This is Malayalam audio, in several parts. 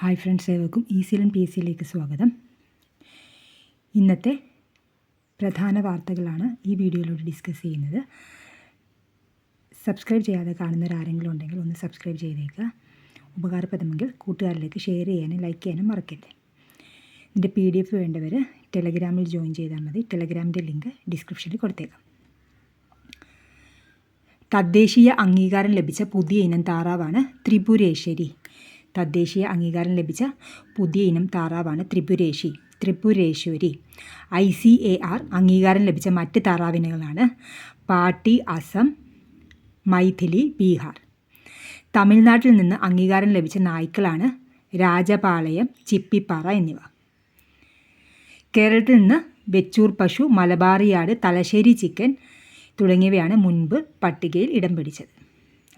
ഹായ് ഫ്രണ്ട്സ് ഏവർക്കും ഈസിലൻ പി സിയിലേക്ക് സ്വാഗതം. ഇന്നത്തെ പ്രധാന വാർത്തകളാണ് ഈ വീഡിയോയിലൂടെ ഡിസ്കസ് ചെയ്യുന്നത്. സബ്സ്ക്രൈബ് ചെയ്യാതെ കാണുന്നവരാരെങ്കിലും ഉണ്ടെങ്കിൽ ഒന്ന് സബ്സ്ക്രൈബ് ചെയ്തേക്കുക. ഉപകാരപ്രദമെങ്കിൽ കൂട്ടുകാരിലേക്ക് ഷെയർ ചെയ്യാനും ലൈക്ക് ചെയ്യാനും മറക്കരുത്. ഇതിന്റെ പി ഡി എഫ് വേണ്ടവർ ടെലഗ്രാമിൽ ജോയിൻ ചെയ്താൽ മതി. ടെലഗ്രാമിന്റെ ലിങ്ക് ഡിസ്ക്രിപ്ഷനിൽ കൊടുത്തേക്കാം. തദ്ദേശീയ അംഗീകാരം ലഭിച്ച പുതിയ ഇനം താറാവാണ് ത്രിപുരേശ്വരി. തദ്ദേശീയ അംഗീകാരം ലഭിച്ച പുതിയ ഇനം താറാവാണ് ത്രിപുരേശി Tripureshwari. I C A R അംഗീകാരം ലഭിച്ച മറ്റ് താറാവിനങ്ങളാണ് പാട്ടി അസം മൈഥിലി ബീഹാർ. തമിഴ്നാട്ടിൽ നിന്ന് അംഗീകാരം ലഭിച്ച നായ്ക്കളാണ് രാജപാളയം ചിപ്പിപ്പാറ എന്നിവ. കേരളത്തിൽ നിന്ന് വെച്ചൂർ പശു മലബാറിയാട് തലശ്ശേരി ചിക്കൻ തുടങ്ങിയവയാണ് മുൻപ് പട്ടികയിൽ ഇടം പിടിച്ചത്.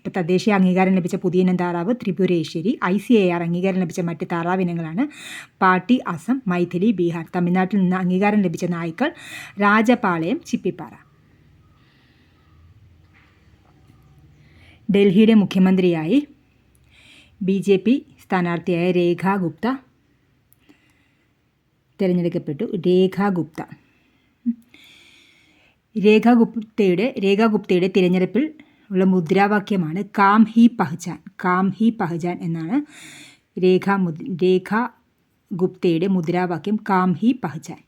ഇപ്പോൾ തദ്ദേശീയ അംഗീകാരം ലഭിച്ച പുതിയ ഇനം താറാവ് Tripureshwari I C A R അംഗീകാരം ലഭിച്ച മറ്റ് താറാവ് ഇനങ്ങളാണ് പാട്ടി അസം മൈഥിലി ബീഹാർ. തമിഴ്നാട്ടിൽ നിന്ന് അംഗീകാരം ലഭിച്ച നായ്ക്കൾ രാജപാളയം ചിപ്പിപ്പാറ. ഡൽഹിയുടെ മുഖ്യമന്ത്രിയായി ബി ജെ പി സ്ഥാനാർത്ഥിയായ രേഖ ഗുപ്ത തിരഞ്ഞെടുക്കപ്പെട്ടു. രേഖ ഗുപ്ത. രേഖ ഗുപ്തയുടെ രേഖ ഗുപ്തയുടെ തിരഞ്ഞെടുപ്പിൽ ഉള്ള മുദ്രാവാക്യമാണ് കാം ഹി പഹചാൻ. കാം ഹി പഹചാൻ എന്നാണ് രേഖ രേഖ ഗുപ്തയുടെ മുദ്രാവാക്യം കാം ഹി പഹ്ജാൻ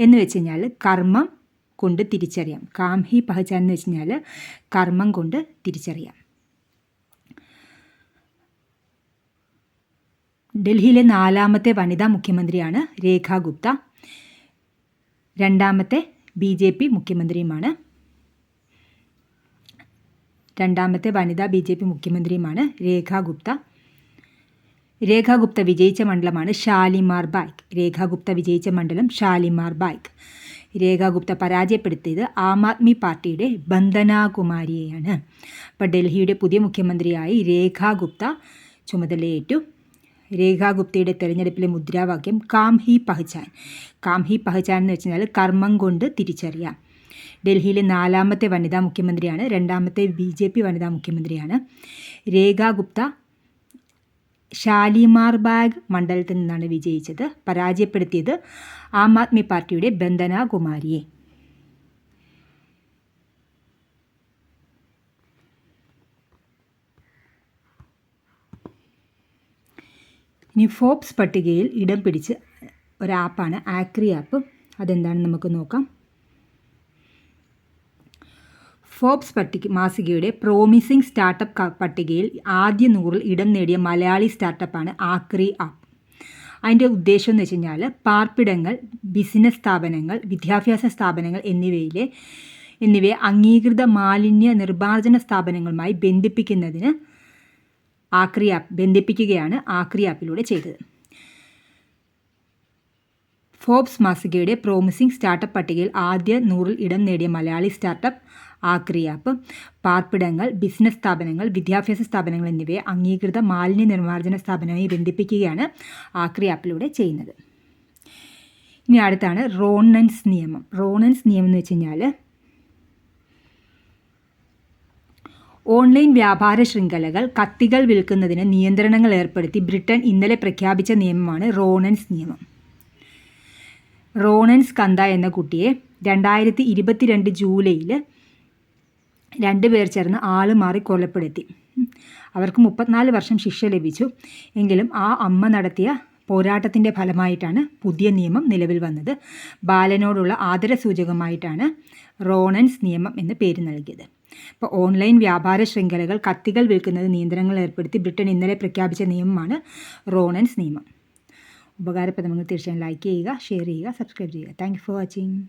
എന്ന് വെച്ച് കഴിഞ്ഞാൽ കർമ്മം കൊണ്ട് തിരിച്ചറിയാം. കാം ഹി പഹചാൻ എന്ന് വെച്ച് കഴിഞ്ഞാൽ കർമ്മം കൊണ്ട് തിരിച്ചറിയാം. ഡൽഹിയിലെ നാലാമത്തെ വനിതാ മുഖ്യമന്ത്രിയാണ് രേഖ ഗുപ്ത. രണ്ടാമത്തെ ബി ജെ പി മുഖ്യമന്ത്രിയുമാണ്. രണ്ടാമത്തെ വനിതാ ബി ജെ പി മുഖ്യമന്ത്രിയുമാണ് രേഖ ഗുപ്ത. ഗുപ്ത വിജയിച്ച മണ്ഡലമാണ് ഷാലിമാർ ബായ്ക്ക് രേഖ ഗുപ്ത വിജയിച്ച മണ്ഡലം ഷാലിമാർ ബായ്ക്ക് രേഖ ഗുപ്ത പരാജയപ്പെടുത്തിയത് ആം ആദ്മി പാർട്ടിയുടെ ബന്ദനാകുമാരിയെയാണ്. അപ്പോൾ ഡൽഹിയുടെ പുതിയ മുഖ്യമന്ത്രിയായി രേഖ ഗുപ്ത ചുമതലയേറ്റു. രേഖാഗുപ്തയുടെ തെരഞ്ഞെടുപ്പിലെ മുദ്രാവാക്യം കാം ഹി പഹചാൻ. കാം ഹി പഹചാൻ എന്ന് വെച്ചാൽ കർമ്മം കൊണ്ട് തിരിച്ചറിയാം. ഡൽഹിയിലെ നാലാമത്തെ വനിതാ മുഖ്യമന്ത്രിയാണ് രണ്ടാമത്തെ ബി ജെ പി വനിതാ മുഖ്യമന്ത്രിയാണ്. രേഖ ഗുപ്ത ഷാലിമാർ ബാഗ് മണ്ഡലത്തിൽ നിന്നാണ് വിജയിച്ചത്. പരാജയപ്പെടുത്തിയത് ആം ആദ്മി പാർട്ടിയുടെ ബന്ദന കുമാരിയെ. ഇനി ഫോബ്സ് പട്ടികയിൽ ഇടം പിടിച്ച് ഒരു ആപ്പാണ് ആക്രി ആപ്പ്. അതെന്താണെന്ന് നമുക്ക് നോക്കാം. ഫോബ്സ് പട്ടിക മാസികയുടെ പ്രോമിസിംഗ് സ്റ്റാർട്ടപ്പ് പട്ടികയിൽ ആദ്യ നൂറിൽ ഇടം നേടിയ മലയാളി സ്റ്റാർട്ടപ്പാണ് ആക്രി ആപ്പ്. അതിന്റെ ഉദ്ദേശം എന്ന് വെച്ച് കഴിഞ്ഞാൽ പാർപ്പിടങ്ങൾ ബിസിനസ് സ്ഥാപനങ്ങൾ വിദ്യാഭ്യാസ സ്ഥാപനങ്ങൾ എന്നിവയിലെ എന്നിവയെ അംഗീകൃത മാലിന്യ നിർമ്മാർജന സ്ഥാപനങ്ങളുമായി ബന്ധിപ്പിക്കുന്നതിന് ആക്രി ആപ്പ് ബന്ധിപ്പിക്കുകയാണ് ആക്രി ആപ്പിലൂടെ ചെയ്തത്. ഫോബ്സ് മാസികയുടെ പ്രോമിസിംഗ് സ്റ്റാർട്ടപ്പ് പട്ടികയിൽ ആദ്യ നൂറിൽ ഇടം നേടിയ മലയാളി സ്റ്റാർട്ടപ്പ് ആക്രി ആപ്പ് പാർപ്പിടങ്ങൾ ബിസിനസ് സ്ഥാപനങ്ങൾ വിദ്യാഭ്യാസ സ്ഥാപനങ്ങൾ എന്നിവയെ അംഗീകൃത മാലിന്യ നിർമ്മാർജന സ്ഥാപനമായി ബന്ധിപ്പിക്കുകയാണ് ആക്രി ആപ്പിലൂടെ ചെയ്യുന്നത്. ഇനി അടുത്താണ് റോണൻസ് നിയമം. റോണൻസ് നിയമം എന്ന് വെച്ച് കഴിഞ്ഞാൽ ഓൺലൈൻ വ്യാപാര ശൃംഖലകൾ കത്തികൾ വിൽക്കുന്നതിന് നിയന്ത്രണങ്ങൾ ഏർപ്പെടുത്തി ബ്രിട്ടൻ ഇന്നലെ പ്രഖ്യാപിച്ച നിയമമാണ് റോണൻസ് നിയമം. റോണൻസ് സ്കന്ത എന്ന കുട്ടിയെ രണ്ടായിരത്തി ഇരുപത്തിരണ്ട് ജൂലൈയിൽ രണ്ട് പേർ ചേർന്ന് ആൾ മാറി കൊലപ്പെടുത്തി. അവർക്ക് മുപ്പത്തിനാല് വർഷം ശിക്ഷ ലഭിച്ചു. എങ്കിലും ആ അമ്മ നടത്തിയ പോരാട്ടത്തിന്റെ ഫലമായിട്ടാണ് പുതിയ നിയമം നിലവിൽ വന്നത്. ബാലനോടുള്ള ആദരസൂചകമായിട്ടാണ് റോണൻസ് നിയമം എന്ന് പേര് നൽകിയത്. ഇപ്പോൾ ഓൺലൈൻ വ്യാപാര ശൃംഖലകൾ കത്തികൾ വിൽക്കുന്നത് നിയന്ത്രണങ്ങൾ ഏർപ്പെടുത്തി ബ്രിട്ടൻ ഇന്നലെ പ്രഖ്യാപിച്ച നിയമമാണ് റോണൻസ് നിയമം. ഉപകാരപ്രദമെങ്കിൽ തീർച്ചയായും ലൈക്ക് ചെയ്യുക ഷെയർ ചെയ്യുക സബ്സ്ക്രൈബ് ചെയ്യുക. Thank for watching